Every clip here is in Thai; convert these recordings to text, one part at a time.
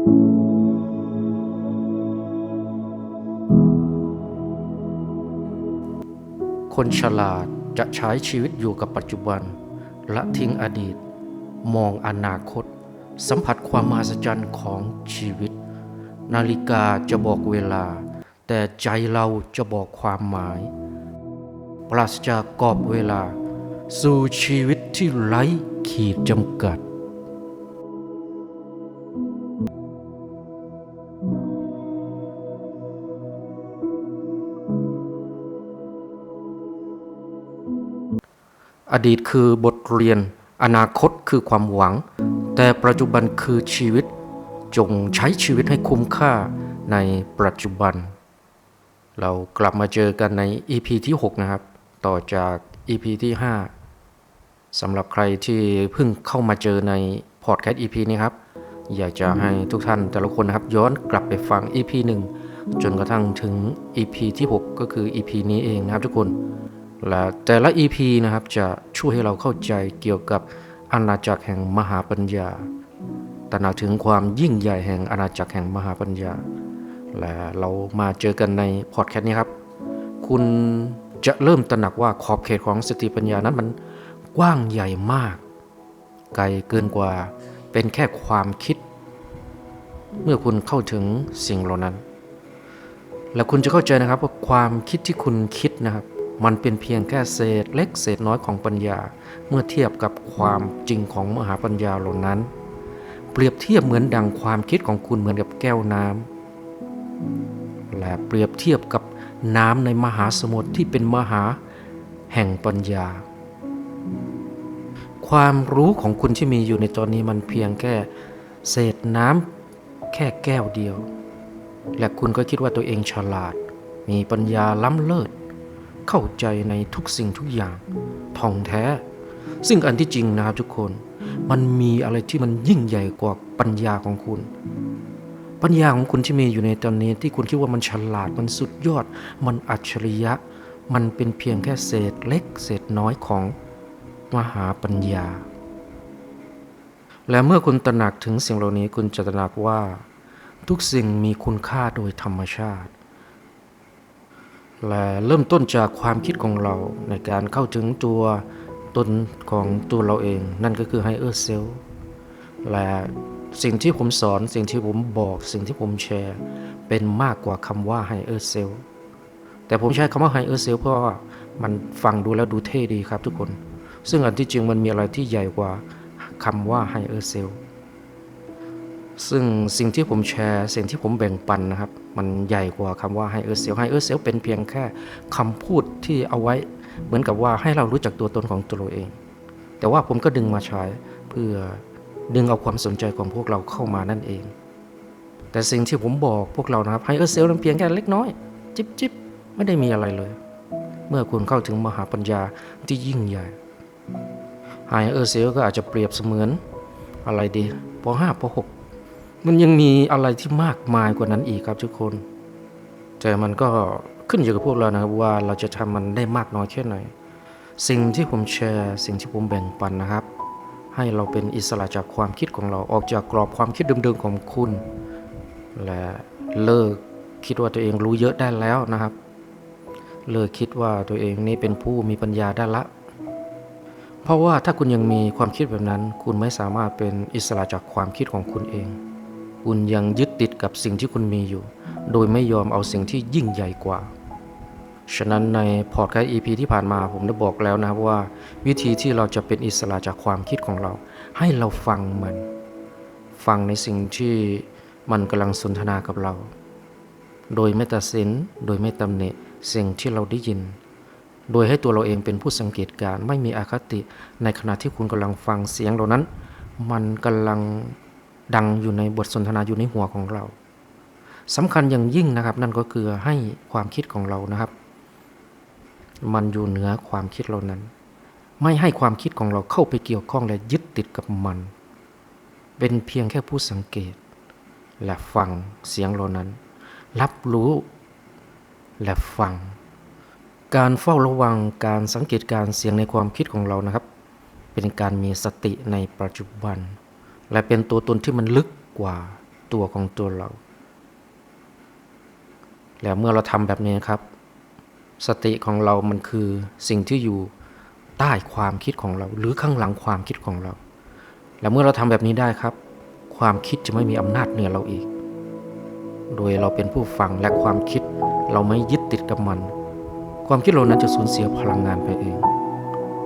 คนฉลาดจะใช้ชีวิตอยู่กับปัจจุบัน ละทิ้งอดีต มองอนาคต สัมผัสความมหัศจรรย์ของชีวิต นาฬิกาจะบอกเวลา แต่ใจเราจะบอกความหมาย ปราศจากกรอบเวลา สู่ชีวิตที่ไร้ขีดจำกัด อดีตคือบทเรียน อนาคตคือความหวัง แต่ปัจจุบันคือชีวิต จงใช้ชีวิตให้คุ้มค่าในปัจจุบัน เรากลับมาเจอกันใน EP ที่ 6 นะครับ ต่อจาก EP ที่ 5สำหรับใครที่เพิ่งเข้ามาเจอในพอดแคสต์ EP นี้ครับ อยากจะให้ทุกท่านแต่ละคนนะครับ ย้อนกลับไปฟัง EP 1 จนกระทั่งถึง EP ที่ 6 ก็คือ EP นี้เองนะครับทุกคน และแต่ละ EP นะครับจะช่วยให้เราเข้าใจเกี่ยวกับอาณาจักรแห่งมหาปัญญาตระหนักถึงความยิ่งใหญ่แห่งอาณาจักรแห่งมหาปัญญา และเรามาเจอกันในพอดแคสต์นี้ครับ คุณจะเริ่มตระหนักว่าขอบเขตของสติปัญญานั้นมันกว้างใหญ่มาก ไกลเกินกว่าเป็นแค่ความคิด เมื่อคุณเข้าถึงสิ่งเหล่านั้น และคุณจะเข้าใจนะครับว่าความคิดที่คุณคิดนะครับ มันเป็นเพียงแค่เศษเล็กเศษน้อยของปัญญา เมื่อเทียบกับความจริงของมหาปัญญาเหล่านั้น เปรียบเทียบเหมือนดังความคิดของคุณเหมือนกับแก้วน้ำและเปรียบเทียบกับน้ำในมหาสมุทรที่เป็นมหาแห่งปัญญา ความรู้ของคุณที่มีอยู่ในตอนนี้มันเพียงแค่เศษน้ำแค่แก้วเดียว และคุณก็คิดว่าตัวเองฉลาด มีปัญญาล้ำเลิศ เข้าใจในทุกสิ่งทุกอย่างท่องแท้ ซึ่งอันที่จริงนะครับทุกคน มันมีอะไรที่มันยิ่งใหญ่กว่าปัญญาของคุณ ปัญญาของคุณที่มีอยู่ในตอนนี้ที่คุณคิดว่ามันฉลาดมันสุดยอด มันอัจฉริยะ มันเป็นเพียงแค่เศษเล็ก เศษน้อยของมหาปัญญา และเมื่อคุณตระหนักถึงสิ่งเหล่านี้คุณจะตระหนักว่า ทุกสิ่งมีคุณค่าโดยธรรมชาติ และเริ่มต้นจากความคิดของเราในการเข้าถึงตัวตนของตัวเราเอง นั่นก็คือไฮเออร์เซลและสิ่งที่ผมสอนสิ่งที่ผมบอกสิ่งที่ผมแชร์ เป็นมากกว่าคำว่าไฮเออร์เซลแต่ผมใช้คำว่าไฮเออร์เซลเพราะว่ามันฟังดูแล้วดูเท่ดีครับทุกคน ซึ่งอันที่จริงมันมีอะไรที่ใหญ่กว่าคำว่าไฮเออร์เซล ซึ่งสิ่งที่ผมแชร์ สิ่งที่ผมแบ่งปันนะครับ มันใหญ่กว่าคำว่าไฮเออเซลไฮเออเซลเป็นเพียงแค่คำพูดที่เอาไว้ เหมือนกับว่าให้เรารู้จักตัวตนของตัวเราเอง แต่ว่าผมก็ดึงมาใช้เพื่อดึงเอาความสนใจของพวกเราเข้ามานั่นเอง แต่สิ่งที่ผมบอกพวกเรานะครับไฮเออเซลนั้นเพียงแค่เล็กน้อย จิบจิบไม่ได้มีอะไรเลย เมื่อคุณเข้าถึงมหาปัญญาที่ยิ่งใหญ่ไฮเออร์เซลก็อาจจะเปรียบเสมือนอะไรดีป .5 ป .6 มันยังมีอะไรที่มากมายกว่านั้นอีกครับทุกคน แต่มันก็ขึ้นอยู่กับพวกเรานะครับว่าเราจะทำมันได้มากน้อยแค่ไหน สิ่งที่ผมแชร์สิ่งที่ผมแบ่งปันนะครับ ให้เราเป็นอิสระจากความคิดของเราออกจากกรอบความคิดเดิมๆของคุณ และเลิกคิดว่าตัวเองรู้เยอะได้แล้วนะครับ เลิกคิดว่าตัวเองนี่เป็นผู้มีปัญญาได้ละ เพราะว่าถ้าคุณยังมีความคิดแบบนั้น คุณไม่สามารถเป็นอิสระจากความคิดของคุณเอง คุณยังยึดติดกับสิ่งที่คุณมีอยู่ โดยไม่ยอมเอาสิ่งที่ยิ่งใหญ่กว่า ฉะนั้นในพอดแคสต์ EP ที่ผ่านมาผมได้บอกแล้วนะว่า วิธีที่เราจะเป็นอิสระจากความคิดของเรา ให้เราฟังมัน ฟังในสิ่งที่มันกำลังสนทนากับเรา โดยไม่ตัดสินโดยไม่ตำหนิสิ่งที่เราได้ยิน โดยให้ตัวเราเองเป็นผู้สังเกตการณ์ไม่มีอคติในขณะที่คุณกำลังฟังเสียงเหล่านั้น มันกำลัง ดังอยู่ในบทสนทนาอยู่ในหัวของเราสำคัญอย่างยิ่งนะครับ นั่นก็คือให้ความคิดของเรานะครับ มันอยู่เหนือความคิดเหล่านั้น ไม่ให้ความคิดของเราเข้าไปเกี่ยวข้องและยึดติดกับมัน เป็นเพียงแค่ผู้สังเกต และฟังเสียงเหล่านั้น รับรู้และฟัง การเฝ้าระวังการสังเกตการเสียงในความคิดของเรานะครับ เป็นการมีสติในปัจจุบัน และเป็นตัวตนที่มันลึกกว่าตัวของตัวเรา แล้วเมื่อเราทำแบบนี้ครับ สติของเรามันคือสิ่งที่อยู่ใต้ความคิดของเรา หรือข้างหลังความคิดของเรา แล้วเมื่อเราทำแบบนี้ได้ครับ ความคิดจะไม่มีอำนาจเหนือเราอีก โดยเราเป็นผู้ฟังและความคิดเราไม่ยึดติดกับมัน ความคิดเรานั้นจะสูญเสียพลังงานไปเอง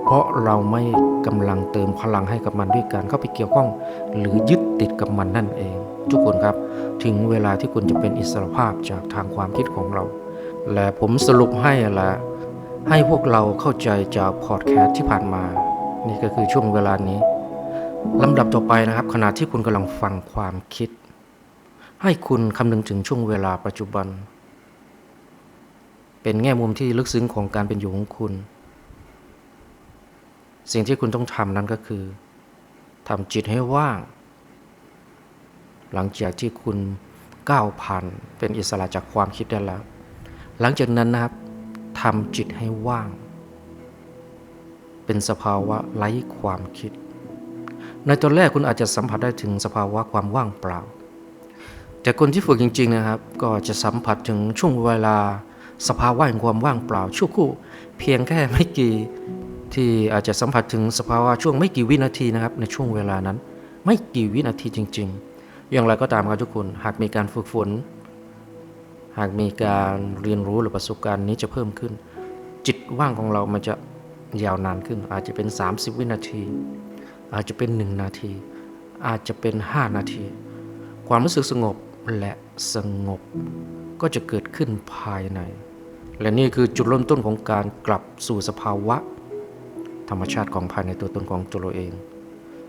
เพราะเราไม่กำลังเติมพลังให้กับมันด้วยการเข้าไปเกี่ยวข้อง หรือยึดติดกับมันนั่นเอง ทุกคนครับ ถึงเวลาที่คุณจะเป็นอิสรภาพจากทางความคิดของเรา และผมสรุปให้ละให้พวกเราเข้าใจจากพอดแคสต์ที่ผ่านมา นี่ก็คือช่วงเวลานี้ลำดับต่อไปนะครับ ขณะที่คุณกำลังฟังความคิด ให้คุณคำนึงถึงช่วงเวลาปัจจุบัน เป็นแง่มุมที่ลึกซึ้งของการเป็นอยู่ของคุณ สิ่งที่คุณต้องทำนั้นก็คือทำจิตให้ว่าง หลังจากที่คุณก้าวผ่านเป็นอิสระจากความคิดได้แล้ว หลังจากนั้นนะครับทำจิตให้ว่าง เป็นสภาวะไร้ความคิด ในตอนแรกคุณอาจจะสัมผัสได้ถึงสภาวะความว่างเปล่า แต่คนที่ฝึกจริง ๆนะครับ ก็จะสัมผัสถึงช่วงเวลาสภาวะแห่งความว่างเปล่าชั่วครู่เพียงแค่ไม่กี่ ที่อาจจะสัมผัสถึงสภาวะช่วงไม่กี่วินาทีนะครับ ในช่วงเวลานั้น ไม่กี่วินาทีจริง ๆ อย่างไรก็ตามครับทุกคน หากมีการฝึกฝน หากมีการเรียนรู้หรือประสบการณ์นี้จะเพิ่มขึ้น จิตว่างของเรามันจะยาวนานขึ้น อาจจะเป็น 30 วินาที อาจจะเป็น 1 นาที อาจจะเป็น 5 นาที ความรู้สึกสงบและสงบก็จะเกิดขึ้นภายใน และนี่คือจุดเริ่มต้นของการกลับสู่สภาวะ ธรรมชาติของภายในตัวตนของตัวเราเอง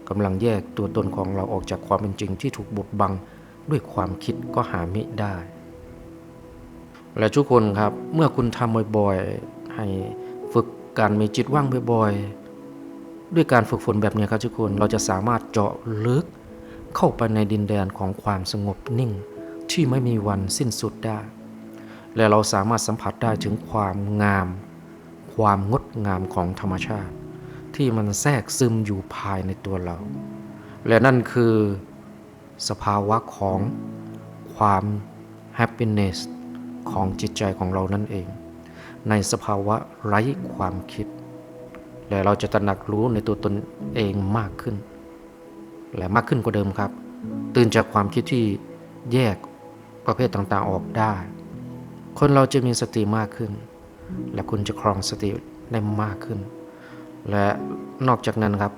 กำลังแยกตัวตนของเราออกจากความเป็นจริงที่ถูกบดบังด้วยความคิดก็หาไม่ได้ และทุกคนครับเมื่อคุณทำบ่อยๆ ให้ฝึกการมีจิตว่างบ่อยๆ ด้วยการฝึกฝนแบบนี้ครับทุกคนเราจะสามารถเจาะลึกเข้าไปในดินแดนของความสงบนิ่ง ที่ไม่มีวันสิ้นสุดได้ และเราสามารถสัมผัสได้ถึงความงาม ความงดงามของธรรมชาติ ที่มันแทรกซึมอยู่ภายในตัวเรา และนั่นคือสภาวะของความ happiness ของจิตใจของเรานั่นเอง ในสภาวะไร้ความคิด และเราจะตระหนักรู้ในตัวตนเองมากขึ้น และมากขึ้นกว่าเดิมครับ ตื่นจากความคิดที่แยกประเภทต่างๆออกได้ คนเราจะมีสติมากขึ้น และคุณจะครองสติได้มากขึ้น และนอกจากนั้นครับ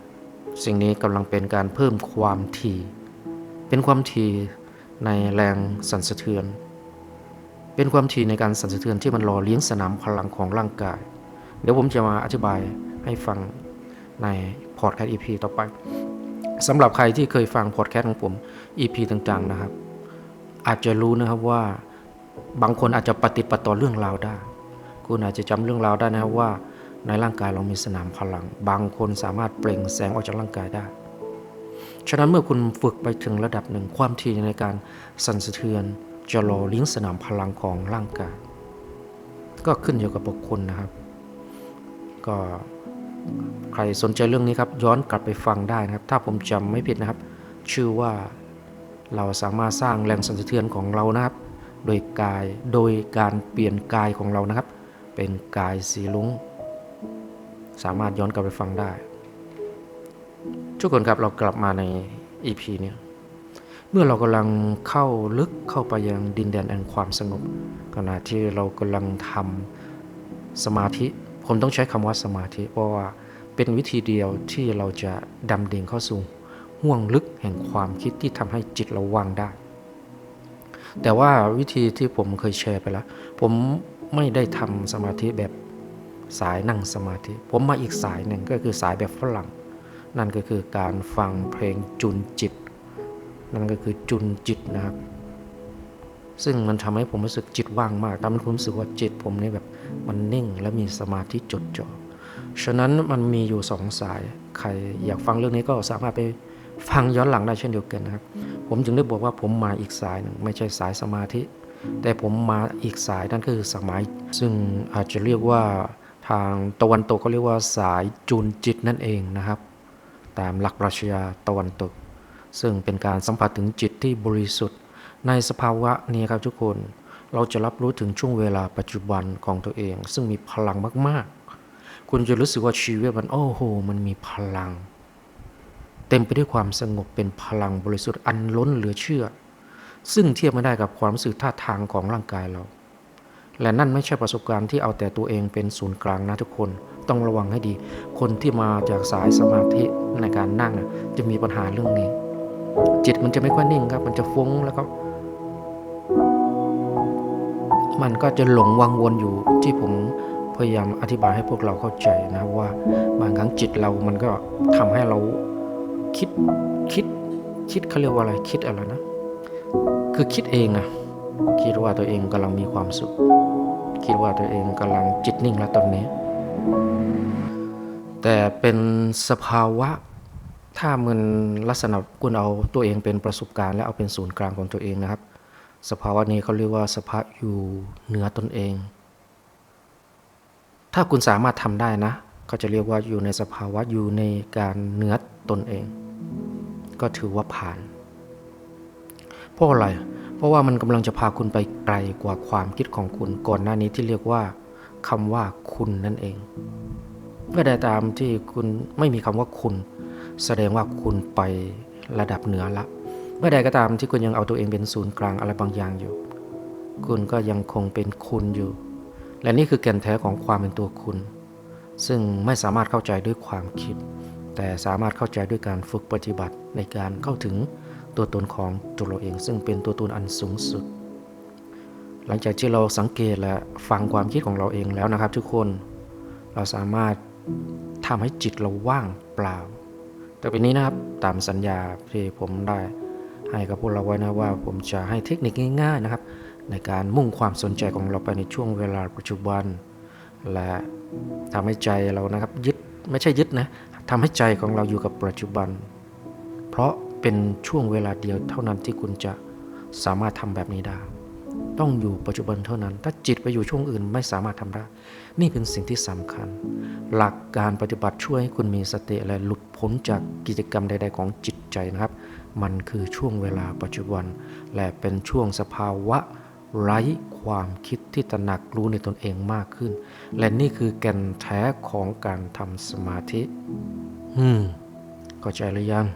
สิ่งนี้กำลังเป็นการเพิ่มความถี่เป็นความถี่ในแรงสั่นสะเทือน เป็นความถี่ในการสั่นสะเทือนที่มันหล่อเลี้ยงสนามพลังของร่างกาย เดี๋ยวผมจะมาอธิบายให้ฟังในพอดแคสต์ EP ต่อไปสำหรับใครที่เคยฟังพอดแคสต์ของผม EP ต่างๆนะครับ อาจจะรู้นะครับว่าบางคนอาจจะปฏิดประต่อเรื่องราวได้ คุณอาจจะจำเรื่องราวได้นะครับว่า ในร่างกายเรามีสนามพลัง บางคนสามารถเปล่งแสงออกจากร่างกายได้ ฉะนั้นเมื่อคุณฝึกไปถึงระดับหนึ่งความถี่ในการสั่นสะเทือนจะหล่อเลี้ยงสนามพลังของร่างกาย ก็ขึ้นอยู่กับบุคคลนะครับ ก็ใครสนใจเรื่องนี้ครับ ย้อนกลับไปฟังได้นะครับ ถ้าผมจำไม่ผิดนะครับ ชื่อว่าเราสามารถสร้างแรงสั่นสะเทือนของเรานะครับ โดยกายโดยการเปลี่ยนกายของเรานะครับ เป็นกายสีลุง สามารถย้อนกลับไปฟังได้ ทุกคนครับเรากลับมาใน EP เนี่ยเมื่อเรากำลังเข้าลึกเข้าไปยังดินแดนแห่งความสงบขณะที่เรากำลังทำสมาธิ ผมต้องใช้คำว่าสมาธิ เพราะว่าเป็นวิธีเดียวที่เราจะดำดิ่งเข้าสู่ห่วงลึกแห่งความคิดที่ทำให้จิตเราว่างได้ แต่ว่าวิธีที่ผมเคยแชร์ไปแล้ว ผมไม่ได้ทำสมาธิแบบ สายนั่งสมาธิ ผมมาอีกสายหนึ่งก็คือสายแบบฝรั่ง นั่นก็คือการฟังเพลงจุนจิต นั่นก็คือจุนจิตนะครับ ซึ่งมันทำให้ผมรู้สึกจิตว่างมากทำให้ผมรู้สึกว่าจิตผมนี่แบบมันนิ่งและมีสมาธิจดจ่อ ฉะนั้นมันมีอยู่สองสาย ใครอยากฟังเรื่องนี้ก็สามารถไปฟังย้อนหลังได้เช่นเดียวกันนะครับ ผมจึงได้บอกว่าผมมาอีกสายหนึ่งไม่ใช่สายสมาธิ แต่ผมมาอีกสายนั่นก็คือสมัย ซึ่งอาจจะเรียกว่า ทางตะวันตกเขาเรียกว่าสายจูนจิตนั่นเองนะครับ ตามหลักปรัชญาตะวันตก ซึ่งเป็นการสัมผัสถึงจิตที่บริสุทธิ์ ในสภาวะนี้ครับทุกคนเราจะรับรู้ถึงช่วงเวลาปัจจุบันของตัวเอง ซึ่งมีพลังมากๆ คุณจะรู้สึกว่าชีวิตมันโอ้โห มันมีพลัง เต็มไปด้วยความสงบเป็นพลังบริสุทธิ์อันล้นเหลือเชื่อ ซึ่งเทียบไม่ได้กับความรู้สึกท่าทางของร่างกายเรา และนั่นไม่ใช่ประสบการณ์ที่เอาแต่ตัวเองเป็นศูนย์กลางนะทุกคน ต้องระวังให้ดี คนที่มาจากสายสมาธิในการนั่งจะมีปัญหาเรื่องนี้ จิตมันจะไม่ค่อยนิ่งครับ มันจะฟุ้งแล้วก็ มันก็จะหลงวังวนอยู่ที่ผมพยายามอธิบายให้พวกเราเข้าใจนะว่าบางครั้งจิตเรามันก็ทำให้เราคิดคิดคิดเขาเรียกว่าอะไรคิดอะไรนะ คือคิดเองอะคิดว่าตัวเองกำลังมีความสุข คิดว่าตัวเองกำลังจิตนิ่งแล้วตอนนี้ แต่เป็นสภาวะถ้ามันลักษณะคุณเอาตัวเองเป็นประสบการณ์ และเอาเป็นศูนย์กลางของตัวเองนะครับ สภาวะนี้เขาเรียกว่าสภาพอยู่เหนือตนเอง ถ้าคุณสามารถทำได้นะเขาจะเรียกว่าอยู่ในสภาวะอยู่ในการเหนือตนเอง ก็ถือว่าผ่าน เพราะอะไร เพราะว่ามันกำลังจะพาคุณไปไกลกว่าความคิดของคุณก่อนหน้านี้ที่เรียกว่าคำว่าคุณนั่นเองเมื่อใดตามที่คุณไม่มีคำว่าคุณ แสดงว่าคุณไประดับเหนือละ เมื่อใดก็ตามที่คุณยังเอาตัวเองเป็นศูนย์กลางอะไรบางอย่างอยู่ คุณก็ยังคงเป็นคุณอยู่ และนี่คือแก่นแท้ของความเป็นตัวคุณ ซึ่งไม่สามารถเข้าใจด้วยความคิด แต่สามารถเข้าใจด้วยการฝึกปฏิบัติในการเข้าถึง ตัวตนของตัวเราเองซึ่งเป็นตัวตนอันสูงสุด หลังจากที่เราสังเกตและฟังความคิดของเราเองแล้วนะครับ ทุกคนเราสามารถทำให้จิตเราว่างเปล่า แต่ปีนี้นะครับตามสัญญาที่ผมได้ให้กับพวกเราไว้นะว่าผมจะให้เทคนิคง่ายๆนะครับ ในการมุ่งความสนใจของเราไปในช่วงเวลาปัจจุบัน และทำให้ใจเรานะครับยึดไม่ใช่ยึดนะทำให้ใจของเราอยู่กับปัจจุบัน เพราะ เป็นช่วงเวลาเดียวเท่านั้นที่คุณจะสามารถทำแบบนี้ได้ ต้องอยู่ปัจจุบันเท่านั้น ถ้าจิตไปอยู่ช่วงอื่นไม่สามารถทำได้ นี่เป็นสิ่งที่สำคัญ หลักการปฏิบัติช่วยให้คุณมีสติและหลุดพ้นจากกิจกรรมใด ๆ ของจิตใจนะครับ มันคือช่วงเวลาปัจจุบัน และเป็นช่วงสภาวะไร้ความคิดที่ตระหนักรู้ในตนเองมากขึ้น และนี่คือแก่นแท้ของการทำสมาธิ อืมเข้าใจหรือยัง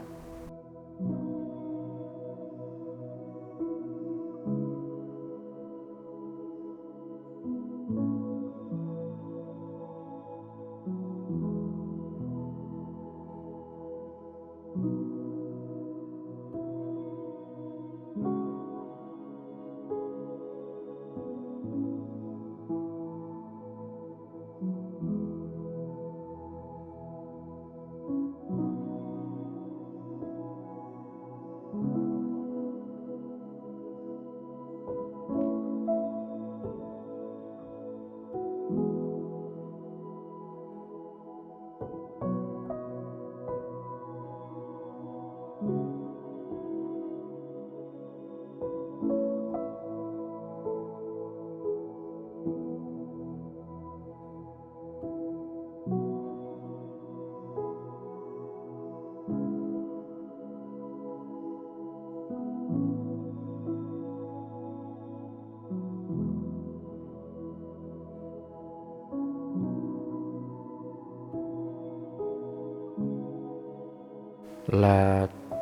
และ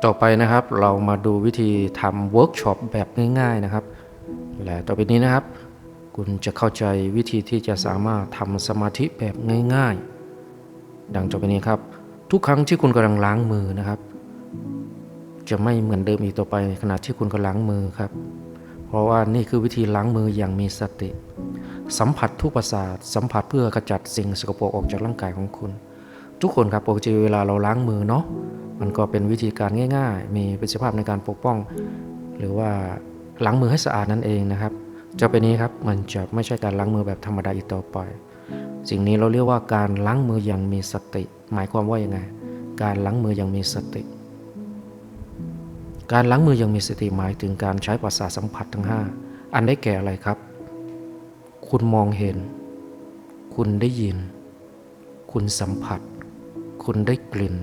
ต่อไปนะครับเรามาดูวิธีทำเวิร์กช็อปแบบง่าย ๆนะครับ และต่อไปนี้นะครับ คุณจะเข้าใจวิธีที่จะสามารถทำสมาธิแบบง่าย ๆ ดังต่อไปนี้ครับ ทุกครั้งที่คุณกำลังล้างมือนะครับ จะไม่เหมือนเดิมอีกต่อไปในขณะที่คุณกำลังมือครับ เพราะว่านี่คือวิธีล้างมืออย่างมีสติ สัมผัสทุกประสาทสัมผัสเพื่อกระจัดสิ่งสกปรกออกจากร่างกายของคุณ ทุกคนครับปกติเวลาเราล้างมือเนาะ มันก็เป็นวิธีการง่าย ๆ มีประสิทธิภาพในการปกป้อง หรือว่าล้างมือให้สะอาดนั่นเองนะครับจะเป็นนี้ครับมันจะไม่ใช่การล้างมือแบบธรรมดาอีกต่อไป สิ่งนี้เราเรียกว่าการล้างมืออย่างมีสติ หมายความว่ายังไง การล้างมืออย่างมีสติ การล้างมืออย่างมีสติหมายถึงการใช้ประสาทสัมผัสทั้ง 5 อันได้แก่อะไรครับ คุณมองเห็น คุณได้ยิน คุณสัมผัส คุณได้กลิ่น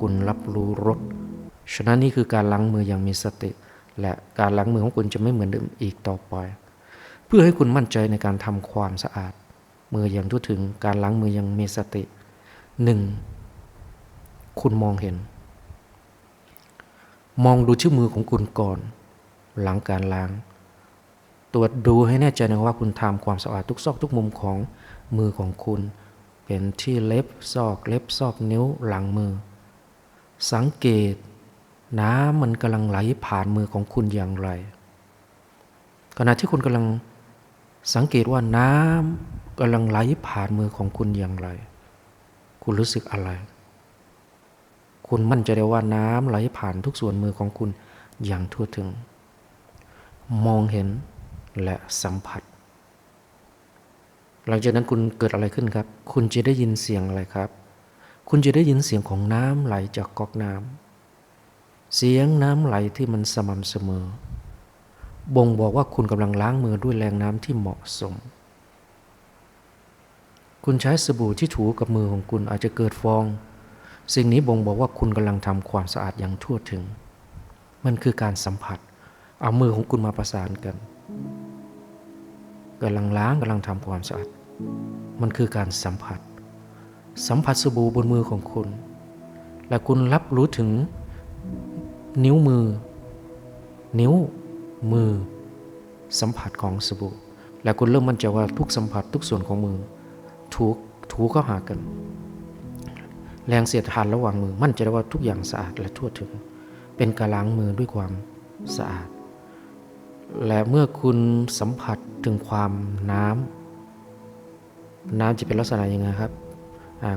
คุณรับรู้รสฉะนั้นนี่คือการล้างมืออย่างมีสติ และการล้างมือของคุณจะไม่เหมือนเดิมอีกต่อไป เพื่อให้คุณมั่นใจในการทำความสะอาด มืออย่างทั่วถึงการล้างมืออย่างมีสติหนึ่งคุณมองเห็น มองดูชื่อมือของคุณก่อน หลังการล้าง ตรวจดูให้แน่ใจนะว่าคุณทำความสะอาดทุกซอกทุกมุมของมือของคุณ เป็นที่เล็บซอกเล็บซอกนิ้วหลังมือ สังเกต น้ำมันกำลังไหลผ่านมือของคุณอย่างไร ขณะที่คุณกำลังสังเกตว่าน้ำกำลังไหลผ่านมือของคุณอย่างไร คุณรู้สึกอะไร คุณมั่นใจได้ว่าน้ำไหลผ่านทุกส่วนมือของคุณอย่างทั่วถึง มองเห็นและสัมผัส หลังจากนั้นคุณเกิดอะไรขึ้นครับ คุณจะได้ยินเสียงอะไรครับ คุณจะได้ยินเสียงของน้ำไหลจากก๊อกน้ำ เสียงน้ำไหลที่มันสม่ำเสมอ บ่งบอกว่าคุณกำลังล้างมือด้วยแรงน้ำที่เหมาะสม คุณใช้สบู่ที่ถูกับมือของคุณอาจจะเกิดฟอง สิ่งนี้บ่งบอกว่าคุณกำลังทำความสะอาดอย่างทั่วถึง มันคือการสัมผัส เอามือของคุณมาประสานกันกำลังล้างกำลังทำความสะอาด มันคือการสัมผัส สัมผัสสบู่บนมือของคุณ และคุณรับรู้ถึงนิ้วมือ นิ้ว มือ สัมผัสของสบู่ และคุณเริ่มมั่นใจว่าทุกสัมผัสทุกส่วนของมือ ถูกถูเข้าหากัน แรงเสียดทานระหว่างมือ มั่นใจได้ว่าทุกอย่างสะอาดและทั่วถึง เป็นการล้างมือด้วยความสะอาด และเมื่อคุณสัมผัสถึงความน้ำน้ำจะเป็นลักษณะยังไงครับ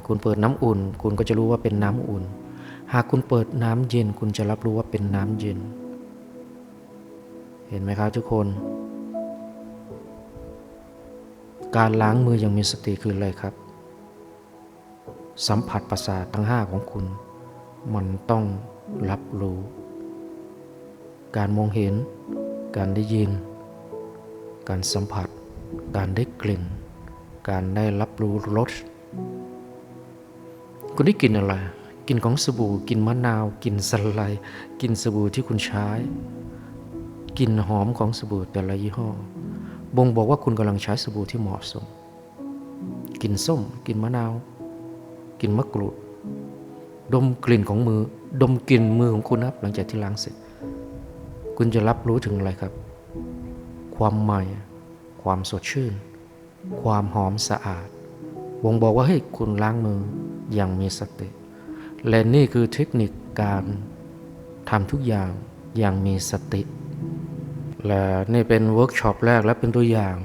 คุณเปิดน้ำอุ่น คุณก็จะรู้ว่าเป็นน้ำอุ่น หากคุณเปิดน้ำเย็น คุณจะรับรู้ว่าเป็นน้ำเย็น เห็นไหมครับทุกคน การล้างมืออย่างมีสติคืออะไรครับ สัมผัสประสาททั้งห้าของคุณ มันต้องรับรู้ การมองเห็น การได้ยิน การสัมผัส การได้กลิ่น การได้รับรู้รส คุณได้กลิ่นอะไรกลิ่นของสบู่กลิ่นมะนาวกลิ่นสไลด์กลิ่นสบู่ที่คุณใช้กลิ่นหอมของสบู่แต่ละยี่ห้อ บ่งบอกว่าคุณกำลังใช้สบู่ที่เหมาะสมกลิ่นส้มกลิ่นมะนาวกลิ่นมะกรูด ดมกลิ่นของมือ ดมกลิ่นมือของคุณครับหลังจากที่ล้างเสร็จ คุณจะรับรู้ถึงอะไรครับ ความใหม่ ความสดชื่น ความหอมสะอาด บ่งบอกว่าให้คุณล้างมืออย่างมีสติ และนี่คือเทคนิคการทำทุกอย่างอย่างมีสติ และนี่เป็นเวิร์กช็อปแรกและเป็นตัวอย่าง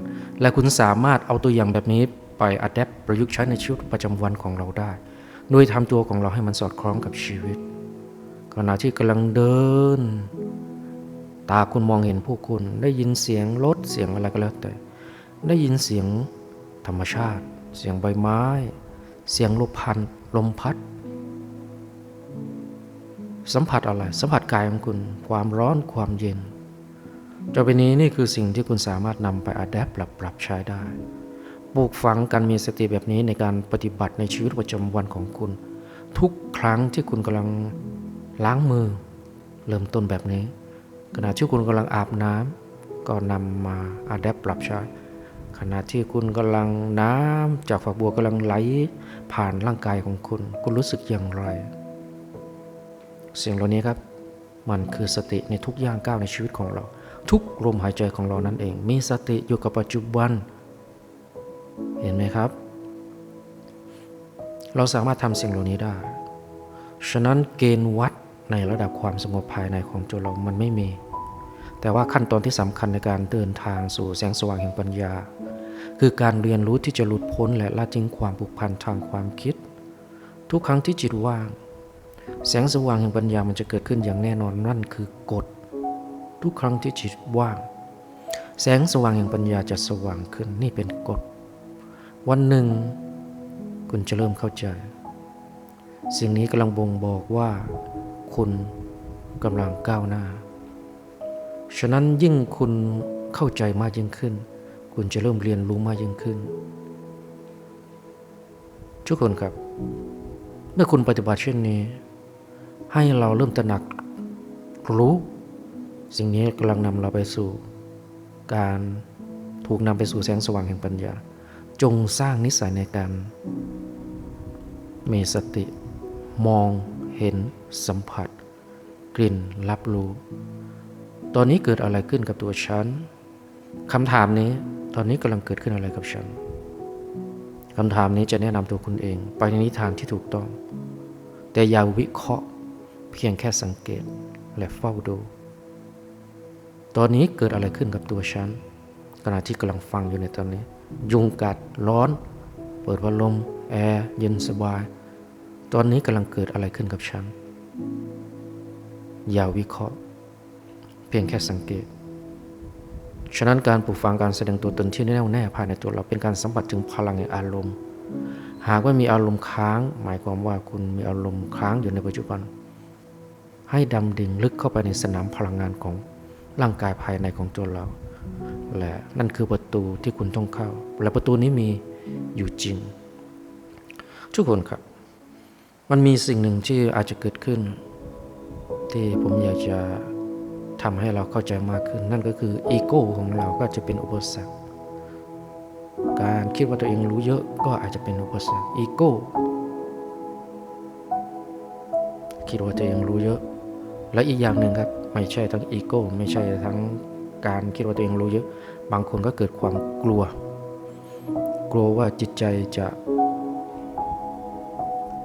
และคุณสามารถเอาตัวอย่างแบบนี้ไปอัดแอปประยุกต์ใช้ในชีวิตประจำวันของเราได้ โดยทำตัวของเราให้มันสอดคล้องกับชีวิต ขณะที่กำลังเดิน ตาคุณมองเห็นผู้คุณได้ยินเสียงรถเสียงอะไรก็แล้วแต่ ได้ยินเสียงธรรมชาติ เสียงใบไม้ เสียงลมพันลมพัด สัมผัสอะไร สัมผัสกายของคุณ ความร้อนความเย็นต่อไปนี้นี่คือสิ่งที่คุณสามารถนำไปอัดแอปปรับปรับใช้ได้ ปลูกฝังการมีสติแบบนี้ในการปฏิบัติในชีวิตประจำวันของคุณ ทุกครั้งที่คุณกำลังล้างมือ เริ่มต้นแบบนี้ ขณะที่คุณกำลังอาบน้ำก็นำมาอัดแอปปรับใช้ ขณะที่คุณกำลังน้ำจากฝักบัวกำลังไหลผ่านร่างกายของคุณ คุณรู้สึกอย่างไร เสียงเหล่านี้ครับ มันคือสติในทุกย่างก้าวในชีวิตของเรา ทุกลมหายใจของเรานั่นเอง มีสติอยู่กับปัจจุบัน เห็นไหมครับ เราสามารถทำสิ่งเหล่านี้ได้ ฉะนั้นเกณฑ์วัดในระดับความสงบภายในของตัวเรามันไม่มี แต่ว่าขั้นตอนที่สำคัญในการเดินทางสู่แสงสว่างแห่งปัญญา คือการเรียนรู้ที่จะหลุดพ้นและละทิ้งความผูกพันทางความคิด ทุกครั้งที่จิตว่าง แสงสว่างแห่งปัญญามันจะเกิดขึ้นอย่างแน่นอนนั่นคือกฎ ทุกครั้งที่จิตว่าง แสงสว่างแห่งปัญญาจะสว่างขึ้นนี่เป็นกฎ วันหนึ่ง คุณจะเริ่มเข้าใจ สิ่งนี้กำลังบ่งบอกว่า คุณกำลังก้าวหน้า ฉะนั้นยิ่งคุณเข้าใจมากยิ่งขึ้น คุณจะเริ่มเรียนรู้มากยิ่งขึ้น ทุกคนครับ เมื่อคุณปฏิบัติเช่นนี้ ให้เราเริ่มตระหนักรู้ สิ่งนี้กำลังนำเราไปสู่ การถูกนำไปสู่แสงสว่างแห่งปัญญา จงสร้างนิสัยในการมีสติ มอง เห็น สัมผัส กลิ่น รับรู้ ตอนนี้เกิดอะไรขึ้นกับตัวฉันคำถามนี้ตอนนี้กำลังเกิดขึ้นอะไรกับฉันคำถามนี้จะแนะนำตัวคุณเองไปในนิทานที่ถูกต้อง แต่อย่าวิเคราะห์ เพียงแค่สังเกตและเฝ้าดู ตอนนี้เกิดอะไรขึ้นกับตัวฉันขณะที่กำลังฟังอยู่ในตอนนี้ ยุงกัดร้อน เปิดพัดลมแอร์เย็นสบาย ตอนนี้กำลังเกิดอะไรขึ้นกับฉัน อย่าวิเคราะห์ เพียงแค่สังเกต ฉะนั้นการปลูกฝังการแสดงตัวตนที่แน่วแน่ภายในตัวเราเป็นการสัมผัสถึงพลังแห่งอารมณ์ หากว่ามีอารมณ์ค้าง หมายความว่าคุณมีอารมณ์ค้างอยู่ในปัจจุบัน ให้ดำดิ่งลึกเข้าไปในสนามพลังงานของร่างกายภายในของตัวเรา และนั่นคือประตูที่คุณต้องเข้า และประตูนี้มีอยู่จริง ทุกคนครับ มันมีสิ่งหนึ่งที่อาจจะเกิดขึ้น ที่ผมอยากจะ ทำให้เราเข้าใจมากขึ้น นั่นก็คืออีโก้ของเราก็จะเป็นอุปสรรค การคิดว่าตัวเองรู้เยอะก็อาจจะเป็นอุปสรรคอีโก้คิดว่าตัวเองรู้เยอะ และอีกอย่างหนึ่งครับไม่ใช่ทั้งอีโก้ไม่ใช่ทั้งการคิดว่าตัวเองรู้เยอะ บางคนก็เกิดความกลัว กลัวว่าจิตใจจะ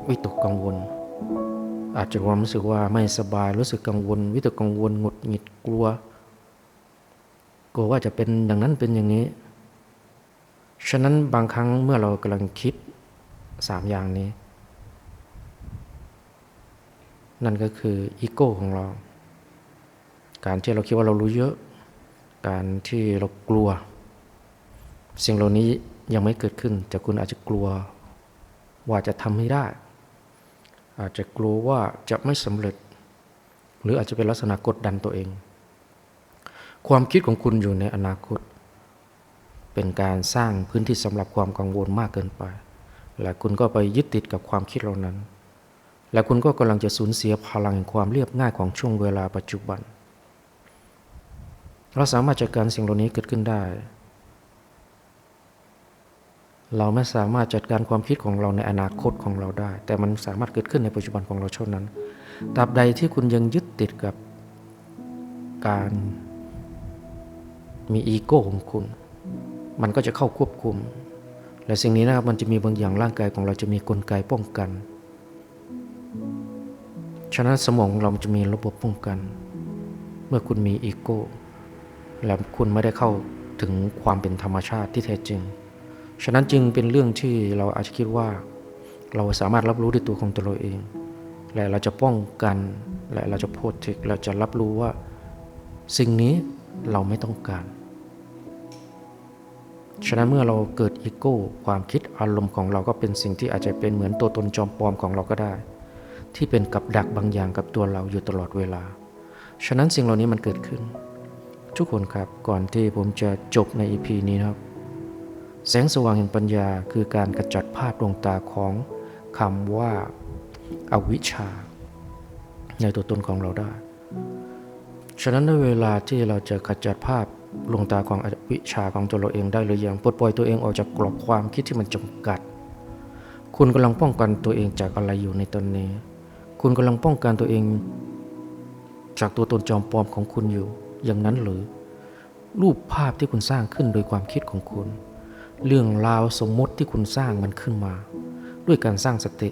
วิตกกังวล อาจจะความรู้สึกว่าไม่สบายรู้สึกกังวล วิตกกังวลหงุดหงิดกลัวกลัวว่าจะเป็นอย่างนั้นเป็นอย่างนี้ ฉะนั้นบางครั้งเมื่อเรากำลังคิดสามอย่างนี้ นั่นก็คืออีโก้ของเรา การที่เราคิดว่าเรารู้เยอะ การที่เรากลัว สิ่งเหล่านี้ยังไม่เกิดขึ้นแต่คุณอาจจะกลัวว่าจะทำไม่ได้ อาจจะกลัวว่าจะไม่สำเร็จ หรืออาจจะเป็นลักษณะกดดันตัวเอง ความคิดของคุณอยู่ในอนาคต เป็นการสร้างพื้นที่สำหรับความกังวลมากเกินไป และคุณก็ไปยึดติดกับความคิดเหล่านั้น และคุณก็กำลังจะสูญเสียพลังแห่งความเรียบง่ายของช่วงเวลาปัจจุบัน เราสามารถจัดการสิ่งเหล่านี้เกิดขึ้นได้ เราไม่สามารถจัดการความคิดของเราในอนาคตของเราได้ แต่มันสามารถเกิดขึ้นในปัจจุบันของเราเท่านั้นตราบใดที่คุณยังยึดติดกับการมีอีโก้ของคุณ มันก็จะเข้าควบคุม และสิ่งนี้นะครับมันจะมีบางอย่างร่างกายของเราจะมีกลไกป้องกัน ฉะนั้นสมองของเราจะมีระบบป้องกัน เมื่อคุณมีอีโก้ และคุณไม่ได้เข้าถึงความเป็นธรรมชาติที่แท้จริง ฉะนั้นจึงเป็นเรื่องที่เราอาจจะคิดว่า เราสามารถรับรู้ด้วยตัวของตัวเราเอง และเราจะป้องกัน และเราจะโพดเทคเราจะรับรู้ว่า สิ่งนี้เราไม่ต้องการ ฉะนั้นเมื่อเราเกิดอีโก้ความคิดอารมณ์ของเราก็เป็นสิ่งที่อาจจะเป็นเหมือนตัวตนจอมปลอมของเราก็ได้ ที่เป็นกับดักบางอย่างกับตัวเราอยู่ตลอดเวลา ฉะนั้นสิ่งเหล่านี้มันเกิดขึ้น ทุกคนครับก่อนที่ผมจะจบใน EP นี้นะครับ แสงสว่างแห่งปัญญาคือการกระจัดภาพดวงตาของคำว่าอาวิชชา ในตัวตนของเราได้ ฉะนั้นในเวลาที่เราจะขจัดภาพลวงตาของอวิชชาของตัวเราเองได้หรือยังปลดปล่อยตัวเองออกจากกรอบความคิดที่มันจำกัด คุณกำลังป้องกันตัวเองจากอะไรอยู่ในตอนนี้ คุณกำลังป้องกันตัวเอง จากตัวตนจอมปลอมของคุณอยู่ อย่างนั้นหรือ รูปภาพที่คุณสร้างขึ้นโดยความคิดของคุณ เรื่องราวสมมติที่คุณสร้างมันขึ้นมา ด้วยการสร้างสติ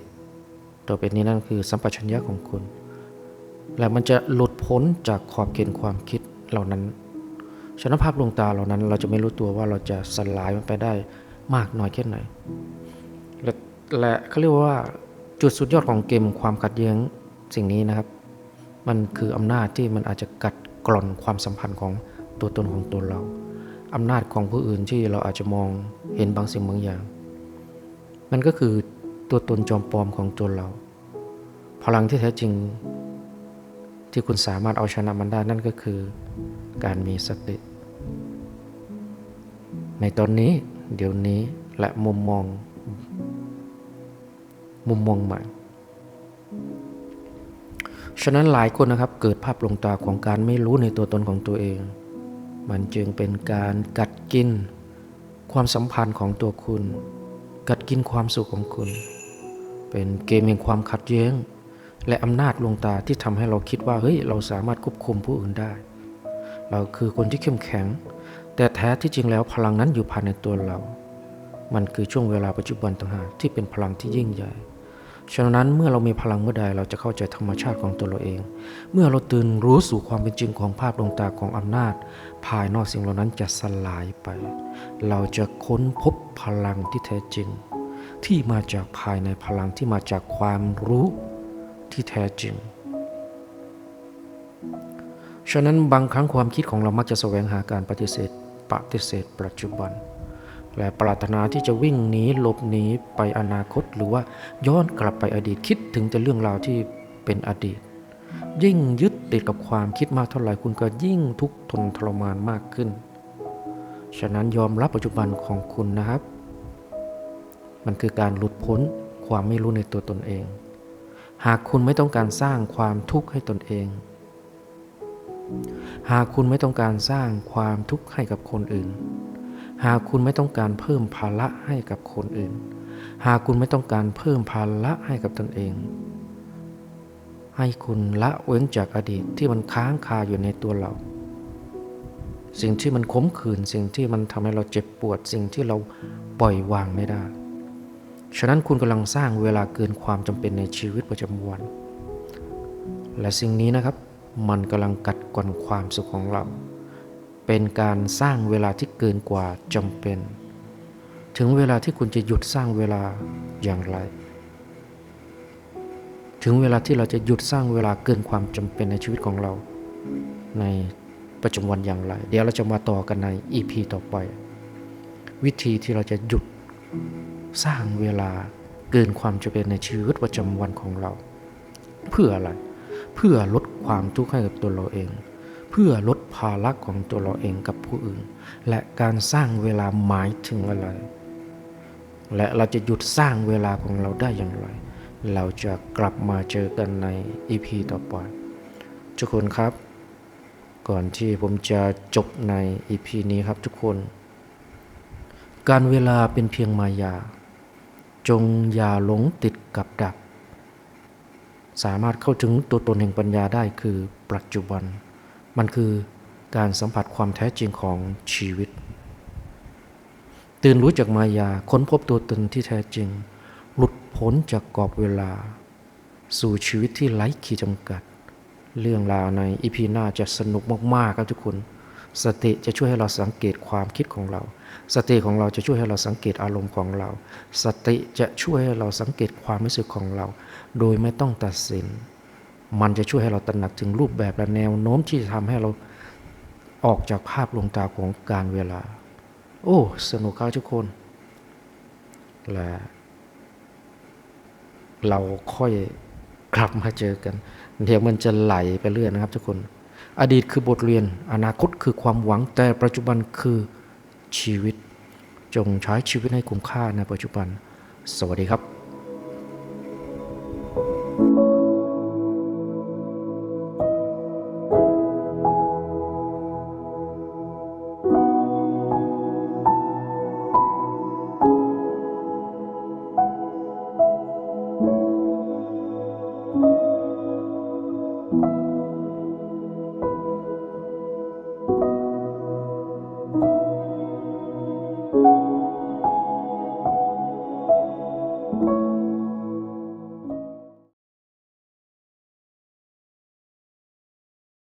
ต่อไปนี้นั่นคือสัมปชัญญะของคุณ และมันจะหลุดพ้นจากขอบเขตความคิดเหล่านั้นฉนภาพลวงตาเหล่านั้น เราจะไม่รู้ตัวว่าเราจะสลายมันไปได้มากน้อยแค่ไหน และและเขาเรียกว่าจุดสุดยอดของเกมความขัดแย้งสิ่งนี้นะครับ มันคืออำนาจที่มันอาจจะกัดกร่อนความสัมพันธ์ของตัวตนของตัวเรา อำนาจของผู้อื่นที่เราอาจจะมองเห็นบางสิ่งบางอย่าง มันก็คือตัวตนจอมปลอมของตัวเรา พลังที่แท้จริง ที่คุณสามารถเอาชนะมันได้นั่นก็คือ การมีสติ ในตอนนี้เดี๋ยวนี้และมุมมอง มุมมองใหม่ ฉะนั้นหลายคนนะครับเกิดภาพลงตาของการไม่รู้ในตัวตนของตัวเอง มันจึงเป็นการกัดกิน ความสัมพันธ์ของตัวคุณ กัดกินความสุขของคุณ เป็นเกมแห่งความขัดแย้ง และอำนาจลวงตาที่ทำให้เราคิดว่าเฮ้ยเราสามารถควบคุมผู้อื่นได้ เราคือคนที่เข้มแข็ง แต่แท้ที่จริงแล้วพลังนั้นอยู่ภายในตัวเรา มันคือช่วงเวลาปัจจุบันต่างหากที่เป็นพลังที่ยิ่งใหญ่ ฉะนั้นเมื่อเรามีพลังเมื่อใดเราจะเข้าใจธรรมชาติของตัวเราเอง เมื่อเราตื่นรู้สู่ความเป็นจริงของภาพดวงตาของอำนาจ ภายนอกสิ่งเหล่านั้นจะสลายไป เราจะค้นพบพลังที่แท้จริง ที่มาจากภายในพลังที่มาจากความรู้ที่แท้จริง ฉะนั้นบางครั้งความคิดของเรามักจะแสวงหาการปฏิเสธปฏิเสธปัจจุบัน และปรารถนาที่จะวิ่งหนีหลบหนีไปอนาคต หรือว่าย้อนกลับไปอดีตคิดถึงแต่เรื่องราวที่เป็นอดีต ยิ่งยึดติดกับความคิดมากเท่าไหร่คุณก็ยิ่งทุกข์ทนทรมานมากขึ้น ฉะนั้นยอมรับปัจจุบันของคุณนะครับ มันคือการหลุดพ้นความไม่รู้ในตัวตนเอง หากคุณไม่ต้องการสร้างความทุกข์ให้ตนเอง หากคุณไม่ต้องการสร้างความทุกข์ให้กับคนอื่น หากคุณไม่ต้องการเพิ่มภาระให้กับคนอื่น หากคุณไม่ต้องการเพิ่มภาระให้กับตนเอง ให้คุณละเว้นจากอดีตที่มันค้างคาอยู่ในตัวเรา สิ่งที่มันขมขื่นสิ่งที่มันทำให้เราเจ็บปวดสิ่งที่เราปล่อยวางไม่ได้ ฉะนั้นคุณกำลังสร้างเวลาเกินความจำเป็นในชีวิตประจำวัน และสิ่งนี้นะครับ มันกำลังกัดกร่อนความสุขของเรา เป็นการสร้างเวลาที่เกินกว่าจำเป็น ถึงเวลาที่คุณจะหยุดสร้างเวลาอย่างไร ถึงเวลาที่เราจะหยุดสร้างเวลาเกินความจำเป็นในชีวิตของเรา ในประจำวันอย่างไร เดี๋ยวเราจะมาต่อกันใน EP ต่อไป วิธีที่เราจะหยุดสร้างเวลาเกินความจำเป็นในชีวิตประจำวันของเรา เพื่ออะไร เพื่อลดความทุกข์ให้กับตัวเราเอง เพื่อลดภาระของตัวเราเองกับผู้อื่น และการสร้างเวลาหมายถึงอะไร และเราจะหยุดสร้างเวลาของเราได้อย่างไร เราจะกลับมาเจอกันใน EP ต่อไปทุกคนครับ ก่อนที่ผมจะจบใน EP นี้ครับทุกคน การเวลาเป็นเพียงมายา จงอย่าหลงติดกับดัก สามารถเข้าถึงตัวตนแห่งปัญญาได้คือปัจจุบัน มันคือการสัมผัสความแท้จริงของชีวิต ตื่นรู้จากมายาค้นพบตัวตนที่แท้จริง หลุดพ้นจากกรอบเวลา สู่ชีวิตที่ไร้ขีดจำกัด เรื่องราวในอีพีหน้าจะสนุกมากๆครับทุกคน สติจะช่วยให้เราสังเกตความคิดของเรา สติของเราจะช่วยให้เราสังเกตอารมณ์ของเรา สติจะช่วยให้เราสังเกตความรู้สึกของเรา โดยไม่ต้องตัดสิน มันจะช่วยให้เราตระหนักถึงรูปแบบและแนวโน้มที่จะทำให้เราออกจากภาพลวงตาของการเวลา โอ้สนุกครับทุกคนและเราค่อยกลับมาเจอกัน เดี๋ยวมันจะไหลไปเรื่อยนะครับทุกคน อดีตคือบทเรียน อนาคตคือความหวัง แต่ปัจจุบันคือชีวิต จงใช้ชีวิตให้คุ้มค่าในปัจจุบัน สวัสดีครับ